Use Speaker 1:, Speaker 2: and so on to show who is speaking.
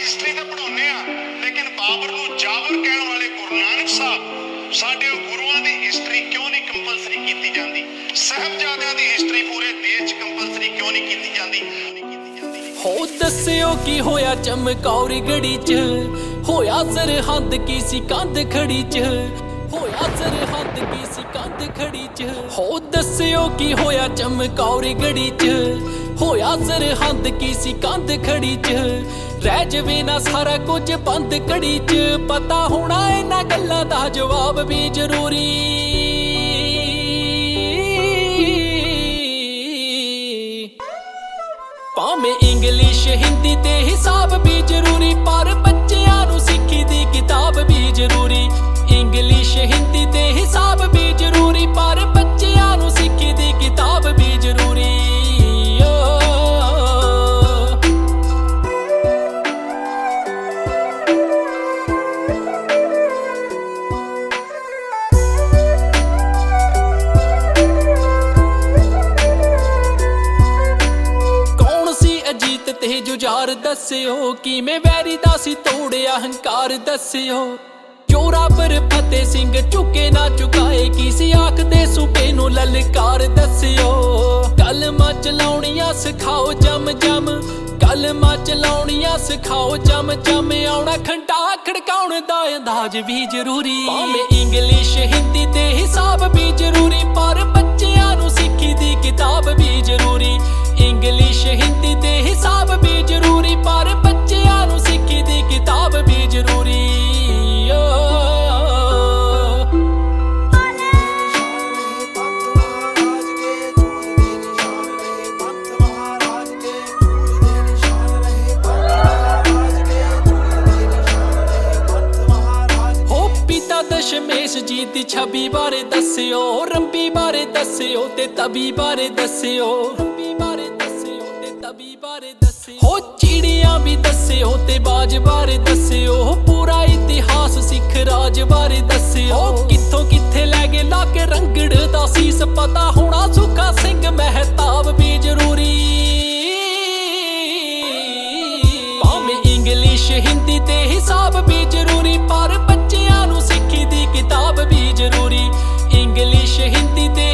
Speaker 1: History
Speaker 2: ਤਾਂ
Speaker 1: ਪੜਾਉਂਦੇ ਆ ਲੇਕਿਨ ਬਾਬਰ ਨੂੰ ਜਾਬਰ ਕਹਿਣ ਵਾਲੇ ਗੁਰੂ ਨਾਨਕ ਸਾਹਿਬ, ਸਾਡੇ ਗੁਰੂਆਂ ਦੀ ਹਿਸਟਰੀ ਕਿਉਂ ਨਹੀਂ ਕੰਪਲਸਰੀ ਕੀਤੀ ਜਾਂਦੀ? ਸਾਹਿਬਜ਼ਾਦਿਆਂ ਦੀ ਹਿਸਟਰੀ ਪੂਰੇ ਦੇਸ਼ 'ਚ ਕੰਪਲਸਰੀ ਕਿਉਂ ਨਹੀਂ ਕੀਤੀ ਜਾਂਦੀ?
Speaker 3: ਹੋ ਦੱਸਿਓ ਕੀ ਹੋਇਆ ਚਮਕੌਰ ਗੜੀ ਚ? ਹੋਇਆ ਸਰਹੰਦ ਕੀ ਸੀ ਕੰਧ ਖੜੀ ਚ? ਹੋਇਆ ਸਰਹੰਦ ਕੀ ਸੀ ਕੰਧ ਖੜੀ ਚ? ਹੋ ਦੱਸਿਓ ਕੀ ਹੋਇਆ ਚਮਕੌਰ ਗੜੀ ਚ? ਹੋਇਆ ਸਰਹੰਦ ਕੀ ਸੀ ਕੰਧ ਖੜੀ ਚ? ਰਹਿ ਜਵੇ ਨਾ ਸਾਰਾ ਕੁਝ ਬੰਦ ਕੜੀ ਚ। ਪਤਾ ਹੋਣਾ ਇਹਨਾਂ ਗੱਲਾਂ ਦਾ ਜਵਾਬ ਵੀ ਜ਼ਰੂਰੀ। ਭਾਵੇਂ ਤੇ ਦੱਸਿਓ, ਕਿਵੇਂ ਵੈਰੀ ਦਾ ਸੀ ਤੋੜਿਆ ਹੰਕਾਰ ਦੱਸਿਓ। ਚੋਰਾ ਪਰ ਫਤਿਹ ਸਿੰਘ ਝੁਕੇ ਨਾ ਝੁਕਾਏ, ਕੀ ਸੀ ਆਖਦੇ ਸੂਬੇ ਨੂੰ ਲਲਕਾਰ ਦੱਸਿਓ। ਕਲਮਾਂ ਚਲਾਉਣੀਆਂ ਸਿਖਾਓ ਜਮ ਜਮ ਕਲਮਾਂ ਚਲਾਉਣੀਆਂ ਸਿਖਾਓ ਜਮ ਜਮ, ਆਉਣਾ ਖੰਡਾ ਖੜਕਾਉਣ ਦਾ ਅੰਦਾਜ਼ ਵੀ ਜ਼ਰੂਰੀ। ਭਾਵੇਂ ਇੰਗਲਿਸ਼, ਹਿੰਦੀ ਤੇ ਹਿਸਾਬ ਵੀ ਜ਼ਰੂਰੀ, ਪਰ ਦਸ਼ਮੇਸ਼ ਜੀ ਦੀ ਛਵੀ ਬਾਰੇ ਦੱਸਿਓ, ਰੰਬੀ ਬਾਰੇ ਦੱਸਿਓ ਤੇ ਤਵੀ ਬਾਰੇ ਦੱਸਿਓ। ਰੰਬੀ ਬਾਰੇ ਦੱਸਿਓ ਤੇ ਤਵੀ ਬਾਰੇ ਦੱਸਿਓ। ਹੋ ਚਿੜੀਆਂ ਵੀ ਦੱਸਿਓ ਤੇ ਬਾਜ ਬਾਰੇ ਦੱਸਿਓ। ਪੂਰਾ ਇਤਿਹਾਸ ਸਿੱਖ ਰਾਜ ਬਾਰੇ ਦੱਸਿਓ। ਕਿੱਥੋਂ ਕਿੱਥੇ ਲੈ ਗਏ ਲਾ ਕੇ ਰੰਗੜ ਦਾ ਸੀਸ ਪਤਾ ਹੋਣਾ ਸੁਖਾ ਸਿੰਘ ਮਹਿਤਾਬ ਵੀ ਜ਼ਰੂਰੀ ਭਾਵੇਂ ਇੰਗਲਿਸ਼, ਹਿੰਦੀ ਤੇ ਹਿਸਾਬ জরুরি। ইংলিশ হিন্দিতে